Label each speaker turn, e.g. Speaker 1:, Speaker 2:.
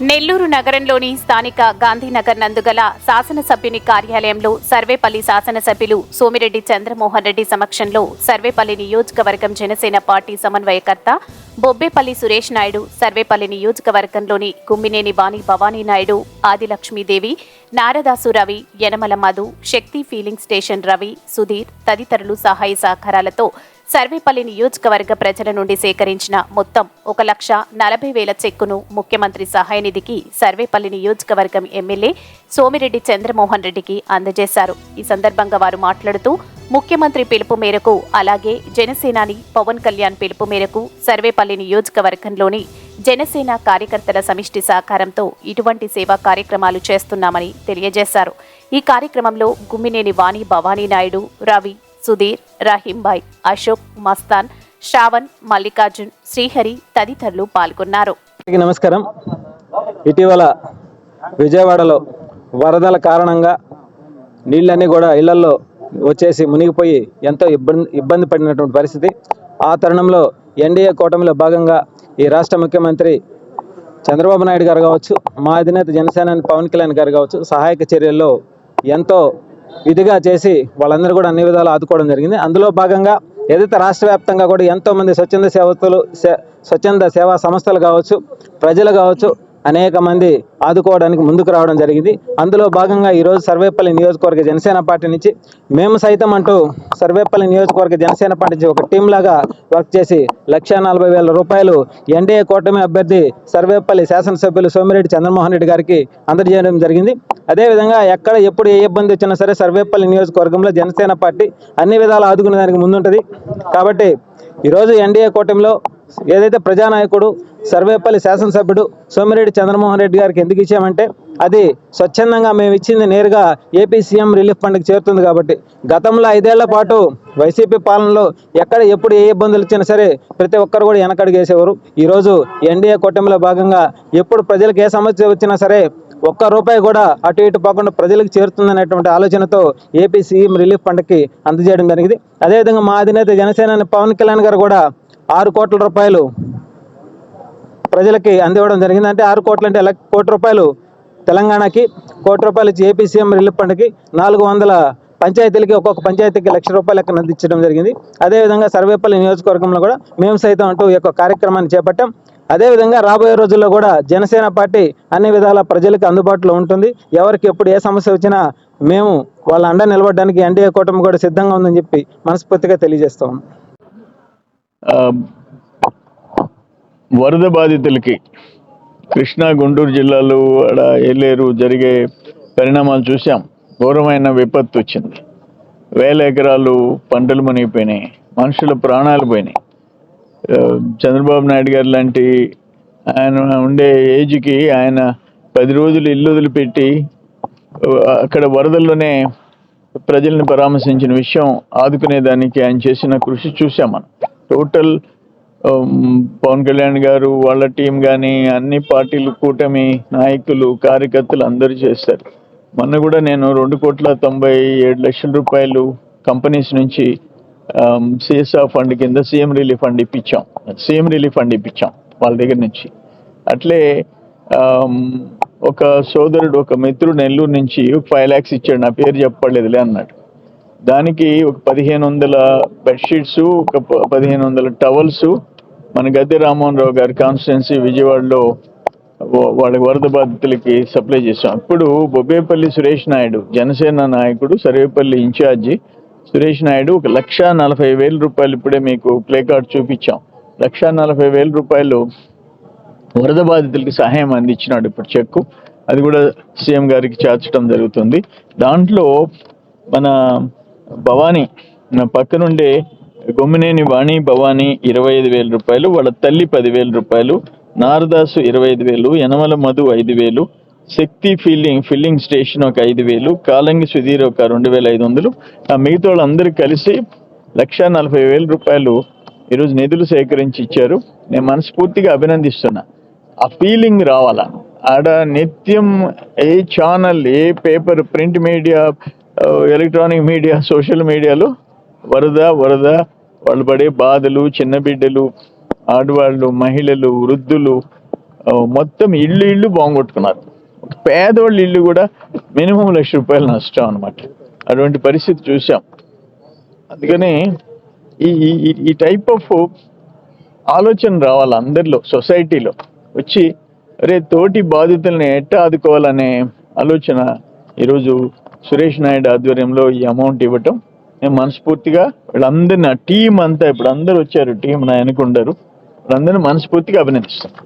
Speaker 1: నెల్లూరు నగరంలోని స్థానిక గాంధీనగర్ నందుగల శాసనసభ్యుని కార్యాలయంలో సర్వేపల్లి శాసనసభ్యులు సోమిరెడ్డి చంద్రమోహన్ రెడ్డి సమక్షంలో సర్వేపల్లి నియోజకవర్గం జనసేన పార్టీ సమన్వయకర్త బొబ్బేపల్లి సురేష్ నాయుడు సర్వేపల్లి నియోజకవర్గంలోని గుమ్మినేని బాణి భవానీ నాయుడు ఆదిలక్ష్మీదేవి నారదాసు రవి యనమల మధు శక్తి ఫీలింగ్ స్టేషన్ రవి సుధీర్ తదితరులు సహాయ సహకారాలతో సర్వేపల్లి నియోజకవర్గ ప్రజల నుండి సేకరించిన మొత్తం ఒక లక్ష నలభై వేల చెక్కును ముఖ్యమంత్రి సహాయ నిధికి సర్వేపల్లి నియోజకవర్గం ఎమ్మెల్యే సోమిరెడ్డి చంద్రమోహన్ రెడ్డికి అందజేశారు. ఈ సందర్భంగా వారు మాట్లాడుతూ ముఖ్యమంత్రి పిలుపు మేరకు అలాగే జనసేనాని పవన్ కళ్యాణ్ పిలుపు మేరకు సర్వేపల్లి నియోజకవర్గంలోని జనసేన కార్యకర్తల సమిష్టి సహకారంతో ఇటువంటి సేవా కార్యక్రమాలు చేస్తున్నామని తెలియజేశారు. ఈ కార్యక్రమంలో గుమ్మినేని వాణి భవానీ నాయుడు రవి సుధీర్ రహీంబాయ్ అశోక్ మస్తాన్ శ్రావణ్ మల్లికార్జున్ శ్రీహరి తదితరులు పాల్గొన్నారు.
Speaker 2: నమస్కారం. ఇటీవల విజయవాడలో వరదల కారణంగా నీళ్ళన్నీ కూడా ఇళ్ళలో వచ్చేసి మునిగిపోయి ఎంతో ఇబ్బంది ఇబ్బంది పడినటువంటి పరిస్థితి. ఆ తరుణంలో ఎన్డీఏ కూటమిలో భాగంగా ఈ రాష్ట్ర ముఖ్యమంత్రి చంద్రబాబు నాయుడు గారు కావచ్చు మా అధినేత జనసేన పవన్ కళ్యాణ్ గారు కావచ్చు సహాయక చర్యల్లో ఎంతో ఇదిగా చేసి వాళ్ళందరూ కూడా అన్ని విధాలు ఆదుకోవడం జరిగింది. అందులో భాగంగా ఏదైతే రాష్ట్ర వ్యాప్తంగా కూడా ఎంతో మంది స్వచ్ఛంద సేవకులు సే- స్వచ్ఛంద సేవా సంస్థలు కావచ్చు ప్రజలు కావచ్చు అనేక మంది ఆదుకోవడానికి ముందుకు రావడం జరిగింది. అందులో భాగంగా ఈరోజు సర్వేపల్లి నియోజకవర్గ జనసేన పార్టీ నుంచి మేము సైతం అంటూ సర్వేపల్లి నియోజకవర్గ జనసేన పార్టీ నుంచి ఒక టీం లాగా వర్క్ చేసి లక్ష నలభై వేల రూపాయలు ఎన్డీఏ కూటమి అభ్యర్థి సర్వేపల్లి శాసనసభ్యులు సోమిరెడ్డి చంద్రమోహన్ రెడ్డి గారికి అందజేయడం జరిగింది. అదేవిధంగా ఎక్కడ ఎప్పుడు ఏ ఇబ్బంది వచ్చినా సరే సర్వేపల్లి నియోజకవర్గంలో జనసేన పార్టీ అన్ని విధాలు ఆదుకునే దానికి ముందుంటుంది. కాబట్టి ఈరోజు ఎన్డీఏ కూటమిలో ఏదైతే ప్రజానాయకుడు సర్వేపల్లి శాసనసభ్యుడు సోమిరెడ్డి చంద్రమోహన్ రెడ్డి గారికి ఎందుకు ఇచ్చామంటే అది స్వచ్ఛందంగా మేము ఇచ్చింది నేరుగా ఏపీ సీఎం రిలీఫ్ ఫండ్కి చేరుతుంది కాబట్టి. గతంలో ఐదేళ్ళ పాటు వైసీపీ పాలనలో ఎక్కడ ఎప్పుడు ఏ ఇబ్బందులు వచ్చినా సరే ప్రతి ఒక్కరు కూడా వెనకడుగేసేవారు. ఈరోజు ఎన్డీఏ కూటమిలో భాగంగా ఎప్పుడు ప్రజలకు ఏ సమస్య వచ్చినా సరే ఒక్క రూపాయి కూడా అటు ఇటు పోకుండా ప్రజలకు చేరుతుందనేటువంటి ఆలోచనతో ఏపీ సీఎం రిలీఫ్ ఫండ్కి అందజేయడం జరిగింది. అదేవిధంగా మా అధినేత జనసేన పవన్ కళ్యాణ్ గారు కూడా ఆరు కోట్ల రూపాయలు ప్రజలకి అందివ్వడం జరిగింది. అంటే ఆరు కోట్లు అంటే లక్ష- కోటి రూపాయలు తెలంగాణకి కోటి రూపాయలు ఇచ్చి ఏపీ సీఎం రిలీఫ్ ఫండ్కి నాలుగు వందల పంచాయతీలకి ఒక్కొక్క పంచాయతీకి లక్ష రూపాయలు లెక్కన అందించడం జరిగింది. అదేవిధంగా సర్వేపల్లి నియోజకవర్గంలో కూడా మేము సైతం అంటూ ఈ యొక్క కార్యక్రమాన్ని చేపట్టాం. అదేవిధంగా రాబోయే రోజుల్లో కూడా జనసేన పార్టీ అన్ని విధాల ప్రజలకు అందుబాటులో ఉంటుంది. ఎవరికి ఎప్పుడు ఏ సమస్య వచ్చినా మేము వాళ్ళ అండ నిలబడడానికి ఎన్డీఏ కూటమి కూడా సిద్ధంగా ఉందని చెప్పి మనస్ఫూర్తిగా తెలియజేస్తాం
Speaker 3: వరద బాధితులకి కృష్ణా గుంటూరు జిల్లాలో ఆడ ఏలేరు జరిగే పరిణామాలు చూసాం ఘోరమైన విపత్తు వచ్చింది. వేల ఎకరాలు పంటలు మునిగిపోయినాయి. మనుషుల ప్రాణాలు పోయినాయి. చంద్రబాబు నాయుడు గారు లాంటి ఆయన ఉండే ఏజ్కి ఆయన పది రోజులు ఇల్లు వదిలిపెట్టి అక్కడ వరదల్లోనే ప్రజల్ని పరామర్శించిన విషయం ఆదుకునేదానికి ఆయన చేసిన కృషి చూసాం మనం. టోటల్ పవన్ కళ్యాణ్ గారు వాళ్ళ టీం కానీ అన్ని పార్టీలు కూటమి నాయకులు కార్యకర్తలు అందరూ చేశారు. మొన్న కూడా నేను రెండు కోట్ల తొంభై ఏడు లక్షల రూపాయలు కంపెనీస్ నుంచి సిఎస్ఆర్ ఫండ్ కింద సీఎం రిలీఫ్ ఫండ్ ఇప్పించాం. సీఎం రిలీఫ్ ఫండ్ ఇప్పించాం వాళ్ళ దగ్గర నుంచి. అట్లే ఒక సోదరుడు ఒక మిత్రుడు నెల్లూరు నుంచి ఫైవ్ ల్యాక్స్ ఇచ్చాడు. నా పేరు చెప్పలేదులే అన్నాడు. దానికి ఒక పదిహేను వందల బెడ్షీట్స్ ఒక పదిహేను వందల టవల్స్ మన గద్దె రామ్మోహన్ రావు గారి కాన్స్టిట్యున్సీ విజయవాడలో వాళ్ళ వరద బాధితులకి సప్లై చేసాం ఇప్పుడు బొబ్బేపల్లి సురేష్ నాయుడు జనసేన నాయకుడు సర్వేపల్లి ఇన్ఛార్జి సురేష్ నాయుడు ఒక లక్ష నలభై వేల రూపాయలు ఇప్పుడే మీకు ప్లే కార్డ్ చూపించాం. లక్ష నలభై వేల రూపాయలు వరద బాధితులకి సహాయం అందించినాడు ఇప్పుడు చెక్కు. అది కూడా సీఎం గారికి చేర్చడం జరుగుతుంది. దాంట్లో మన భవానీ నా పక్కనుండే గొమ్మినేని వాణి భవానీ ఇరవై ఐదు వేల రూపాయలు వాళ్ళ తల్లి పదివేల రూపాయలు నారదాసు ఇరవై ఐదు వేలు యనమల మధు ఐదు వేలు శక్తి ఫీల్డింగ్ ఫిల్లింగ్ స్టేషన్ ఒక ఐదు వేలు కాలంగి సుధీర్ ఒక రెండు వేల ఐదు వందలు ఆ మిగతా వాళ్ళందరూ కలిసి లక్ష నలభై వేల రూపాయలు ఈరోజు నిధులు సేకరించి ఇచ్చారు. నేను మనస్ఫూర్తిగా అభినందిస్తున్నా. ఆ ఫీలింగ్ రావాలా? ఆడ నిత్యం ఏ ఛానల్ ఏ paper print media electronic media social మీడియాలో వరద వరద వాళ్ళు పడే బాధలు చిన్న బిడ్డలు ఆడవాళ్ళు మహిళలు వృద్ధులు మొత్తం ఇల్లు ఇల్లు బాగుంగొట్టుకున్నారు పేదవాళ్ళు పేదవాళ్ళ ఇల్లు కూడా మినిమం లక్ష రూపాయలు నష్టం అనమాట అటువంటి పరిస్థితి చూసాం అందుకని ఈ ఈ- ఈ- టైప్ ఆఫ్ ఆలోచన రావాలి అందరిలో సొసైటీలో వచ్చి రే తోటి బాధితుల్ని ఎట్టా ఆదుకోవాలనే ఆలోచన ఈరోజు సురేష్ నాయుడు ఆధ్వర్యంలో ఈ అమౌంట్ ఇవ్వటం. నేను మనస్ఫూర్తిగా వీళ్ళందరినీ ఆ టీం అంతా ఇప్పుడు అందరూ వచ్చారు టీం నా వెనుకుండరు వాళ్ళందరినీ మనస్ఫూర్తిగా అభినందిస్తాను.